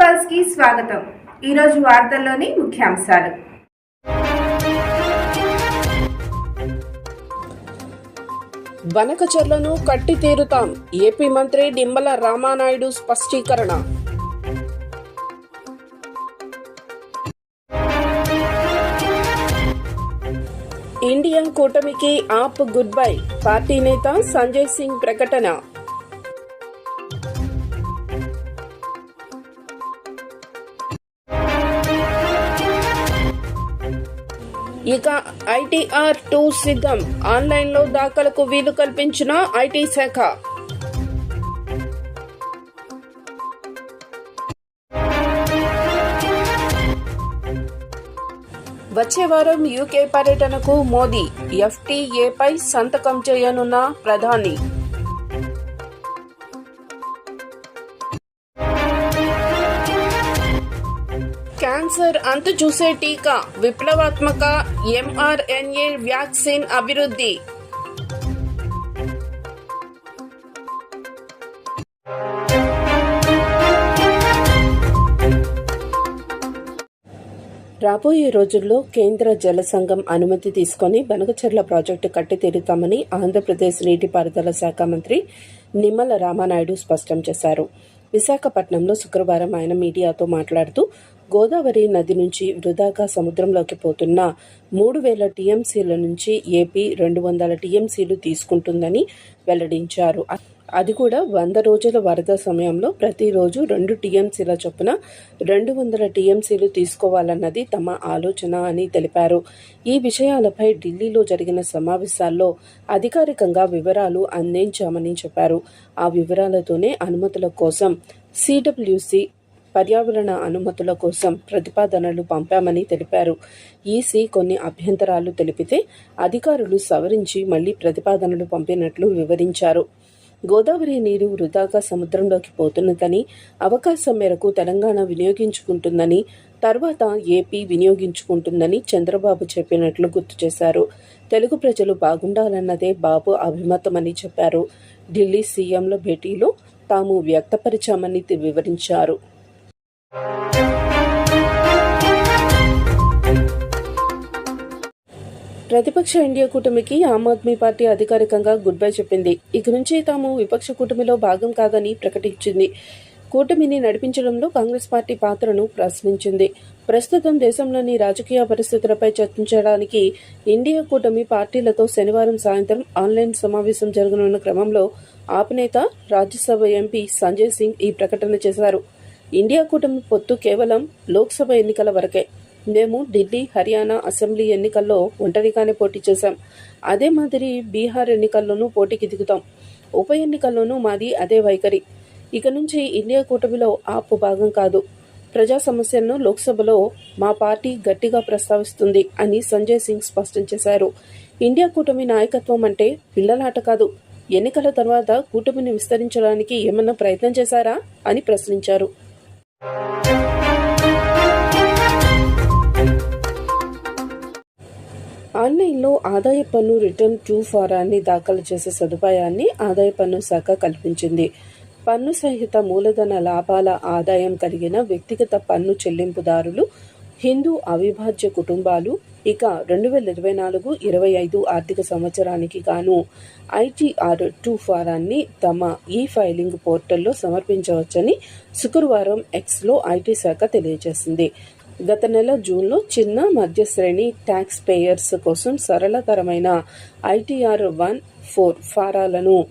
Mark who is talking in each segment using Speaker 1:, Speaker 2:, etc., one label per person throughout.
Speaker 1: పల్స్కి స్వాగతం. ఈరోజు వార్తల్లోని ముఖ్యాంశాలు.
Speaker 2: వనకచర్లను కట్టి తీరుతాం ఏపీ మంత్రి నిమ్మల రామానాయుడు స్పష్టీకరణ. ఇండియన్ కూటమికి ఆప్ గుడ్ బై. పార్టీ నేత సంజయ్ సింగ్ ప్రకటన. ఇక ఐటీఆర్ టూ సిద్ధం ఆన్లైన్లో దాఖలకు వీలు కల్పించిన ఐటీ శాఖ. వచ్చే వారం యూకే పర్యటనకు మోదీ ఎఫ్టీఏపై సంతకం చేయనున్న ప్రధాని. క్యాన్సర్ అంతు చూసే టీకా విప్లవాత్మక ఎంఆర్ఎన్ఏ వ్యాక్సిన్ అభివృద్ధి. రాబోయే రోజుల్లో కేంద్ర జల సంఘం అనుమతి తీసుకొని బనగచర్ల ప్రాజెక్టు కట్టితీరుతామని ఆంధ్రప్రదేశ్ నీటిపారుదల శాఖ మంత్రి నిమ్మల రామానాయుడు స్పష్టం చేశారు. విశాఖపట్నంలో శుక్రవారం ఆయన మీడియాతో మాట్లాడుతూ గోదావరి నది నుంచి వృధాగా సముద్రంలోకి పోతున్న మూడు వేల టీఎంసీల నుంచి ఏపీ రెండు వందల టీఎంసీలు తీసుకుంటుందని వెల్లడించారు. అది కూడా వంద రోజుల వరద సమయంలో ప్రతిరోజు రెండు టీఎంసీల చొప్పున రెండు వందల టీఎంసీలు తీసుకోవాలన్నది తమ ఆలోచన అని తెలిపారు. ఈ విషయాలపై ఢిల్లీలో జరిగిన సమావేశాల్లో అధికారికంగా వివరాలు అందించామని చెప్పారు. ఆ వివరాలతోనే అనుమతుల కోసం సిడబ్ల్యూసి పర్యావరణ అనుమతుల కోసం ప్రతిపాదనలు పంపామని తెలిపారు. ఈసీ కొన్ని అభ్యంతరాలు తెలిపితే అధికారులు సవరించి మళ్ళీ ప్రతిపాదనలు పంపినట్లు వివరించారు. గోదావరి నీరు వృధాగా సముద్రంలోకి పోతున్నదని అవకాశం మేరకు తెలంగాణ వినియోగించుకుంటుందని తర్వాత ఏపీ వినియోగించుకుంటుందని చంద్రబాబు చెప్పినట్లు గుర్తు చేశారు. తెలుగు ప్రజలు బాగుండాలన్నదే బాబు అభిమతమని చెప్పారు. ఢిల్లీ సీఎంల భేటీలో తాము వ్యక్తపరిచామని వివరించారు. ప్రతిపక్ష ఇండియా కూటమికి ఆమ్ ఆద్మీ పార్టీ అధికారికంగా గుడ్ బై చెప్పింది. ఇక నుంచి తాము విపక్ష కూటమిలో భాగం కాదని ప్రకటించింది. కూటమిని నడిపించడంలో కాంగ్రెస్ పార్టీ పాత్రను ప్రశ్నించింది. ప్రస్తుతం దేశంలోని రాజకీయ పరిస్థితులపై చర్చించడానికి ఇండియా కూటమి పార్టీలతో శనివారం సాయంత్రం ఆన్లైన్ సమావేశం జరగనున్న క్రమంలో ఆపనేత రాజ్యసభ ఎంపీ సంజయ్ సింగ్ ఈ ప్రకటన చేశారు. ఇండియా కూటమి పొత్తు కేవలం లోక్సభ ఎన్నికల వరకే. మేము ఢిల్లీ హర్యానా అసెంబ్లీ ఎన్నికల్లో ఒంటరిగానే పోటీ చేశాం. అదే మాదిరి బీహార్ ఎన్నికల్లోనూ పోటీకి దిగుతాం. ఉప ఎన్నికల్లోనూ మాది అదే వైఖరి. ఇక నుంచి ఇండియా కూటమిలో ఆపు భాగం కాదు. ప్రజా సమస్యలను లోక్సభలో మా పార్టీ గట్టిగా ప్రస్తావిస్తుంది అని సంజయ్ సింగ్ స్పష్టం చేశారు. ఇండియా కూటమి నాయకత్వం అంటే పిల్లలాట కాదు. ఎన్నికల తర్వాత కూటమిని విస్తరించడానికి ఏమన్నా ప్రయత్నం చేశారా అని ప్రశ్నించారు. ఆదాయ పన్ను రిటర్న్ టూ ఫారాన్ని దాఖలు చేసే సదుపాయాన్ని ఆదాయ పన్ను శాఖ కల్పించింది. పన్ను సహిత మూలధన లాభాల ఆదాయం కలిగిన వ్యక్తిగత పన్ను చెల్లింపుదారులు హిందూ అవిభాజ్య కుటుంబాలు ఇక రెండు వేల ఇరవై నాలుగు ఇరవై ఐదు ఆర్థిక సంవత్సరానికి గాను ఐటీఆర్ టూ ఫారాన్ని తమ ఈ ఫైలింగ్ పోర్టల్లో సమర్పించవచ్చని శుక్రవారం ఎక్స్లో ఐటీ శాఖ తెలియజేసింది. గత నెల జూన్లో చిన్న మధ్య శ్రేణి ట్యాక్స్ పేయర్స్ కోసం సరళతరమైన ఐటీఆర్ వన్ ఫోర్ ఫారాలను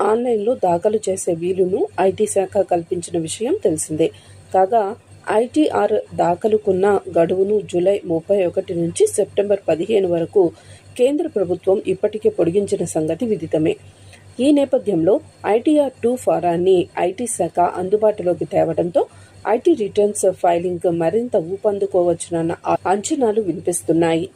Speaker 2: ఆన్లైన్లో దాఖలు చేసే వీలును ఐటీ శాఖ కల్పించిన విషయం తెలిసిందే. కాగా ఐటీఆర్ దాఖలుకున్న గడువును జూలై ముప్పై ఒకటి నుంచి సెప్టెంబర్ పదిహేను వరకు కేంద్ర ప్రభుత్వం ఇప్పటికే పొడిగించిన సంగతి విదితమే. ఈ నేపథ్యంలో ఐటీఆర్ టూ ఫారాన్ని ఐటీ శాఖ అందుబాటులోకి తేవడంతో ఐటీ రిటర్న్స్ ఫైలింగ్ మరింత ఊపందుకోవచ్చునన్న అంచనాలు వినిపిస్తున్నాయి.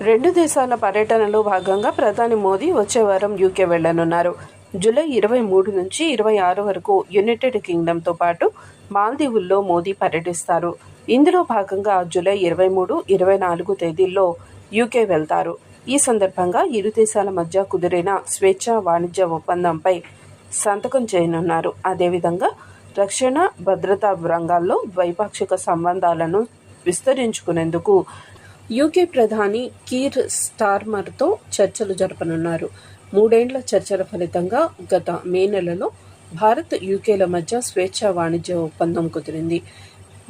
Speaker 2: రెండు దేశాల పర్యటనలో భాగంగా ప్రధాని మోదీ వచ్చే వారం యూకే వెళ్ళనున్నారు జూలై ఇరవై మూడు నుంచి ఇరవై ఆరు వరకు యునైటెడ్ కింగ్డమ్తో పాటు మాల్దీవుల్లో మోదీ పర్యటిస్తారు. ఇందులో భాగంగా జూలై ఇరవై మూడు ఇరవై నాలుగు తేదీల్లో యూకే వెళ్తారు. ఈ సందర్భంగా ఇరు దేశాల మధ్య కుదిరిన స్వేచ్ఛా వాణిజ్య ఒప్పందంపై సంతకం చేయనున్నారు. అదేవిధంగా రక్షణ భద్రతా రంగాల్లో ద్వైపాక్షిక సంబంధాలను విస్తరించుకునేందుకు యూకే ప్రధాని కీర్ స్టార్మర్తో చర్చలు జరపనున్నారు. మూడేండ్ల చర్చల ఫలితంగా గత మే నెలలో భారత్ యూకేల మధ్య స్వేచ్ఛా వాణిజ్య ఒప్పందం కుదిరింది.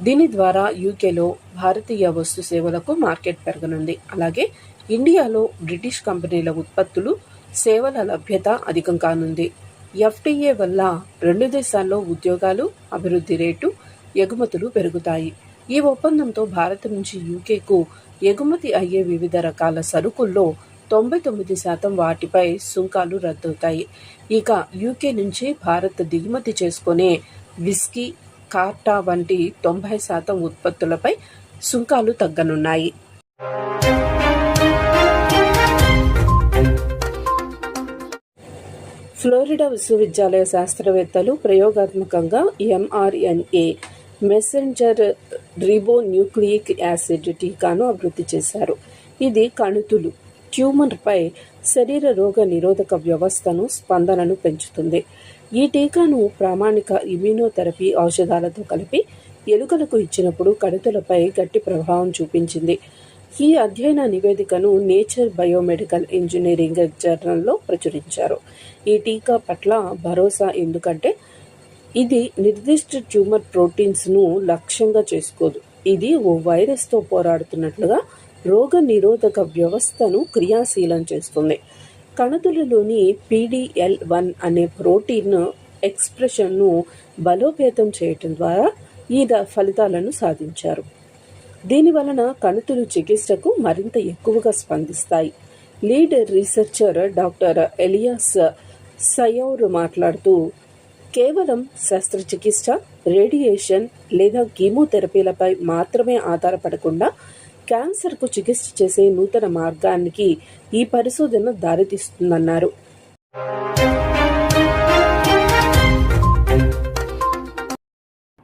Speaker 2: దీని ద్వారా యూకేలో భారతీయ వస్తు సేవలకు మార్కెట్ పెరగనుంది. అలాగే ఇండియాలో బ్రిటిష్ కంపెనీల ఉత్పత్తులు సేవల లభ్యత అధికం కానుంది. ఎఫ్టీఏ వల్ల రెండు దేశాల్లో ఉద్యోగాలు అభివృద్ధి రేటు ఎగుమతులు పెరుగుతాయి. ఈ ఒప్పందంతో భారత్ నుంచి యూకేకు ఎగుమతి అయ్యే వివిధ రకాల సరుకుల్లో తొంభై తొమ్మిది శాతం వాటిపై సుంకాలు రద్దవుతాయి. ఇక యూకే నుంచి భారత్ దిగుమతి చేసుకునే విస్కీ కార్టా వంటి తొంభై శాతం ఉత్పత్తులపై సుంకాలు తగ్గనున్నాయి. ఫ్లోరిడా విశ్వవిద్యాలయ శాస్త్రవేత్తలు ప్రయోగాత్మకంగా mRNA messenger ribonucleic acid టీకాను అభివృద్ధి చేశారు. ఇది కణుతులు ట్యూమర్పై శరీర రోగ నిరోధక వ్యవస్థను స్పందనను పెంచుతుంది. ఈ టీకాను ప్రామాణిక ఇమ్యూనోథెరపీ ఔషధాలతో కలిపి ఎలుకలకు ఇచ్చినప్పుడు కణుతులపై గట్టి ప్రభావం చూపించింది. ఈ అధ్యయన నివేదికను నేచర్ బయోమెడికల్ ఇంజనీరింగ్ జర్నల్లో ప్రచురించారు. ఈ టీకా పట్ల భరోసా ఎందుకంటే ఇది నిర్దిష్ట ట్యూమర్ ప్రోటీన్స్ను లక్ష్యంగా చేసుకోదు. ఇది ఓ వైరస్తో పోరాడుతున్నట్లుగా రోగ నిరోధక వ్యవస్థను క్రియాశీలం చేస్తుంది. కణతులలోని పీడిఎల్ వన్ అనే ప్రోటీన్ ఎక్స్ప్రెషన్ను బలోపేతం చేయటం ద్వారా ఈ ఫలితాలను సాధించారు. దీని వలన కణుతులు చికిత్సకు మరింత ఎక్కువగా స్పందిస్తాయి. Lead researcher doctor Elias Sayour మాట్లాడుతూ కేవలం శస్త్రచికిత్స రేడియేషన్ లేదా కీమోథెరపీలపై మాత్రమే ఆధారపడకుండా క్యాన్సర్కు చికిత్స చేసే నూతన మార్గానికి ఈ పరిశోధన దారితీస్తుందన్నారు.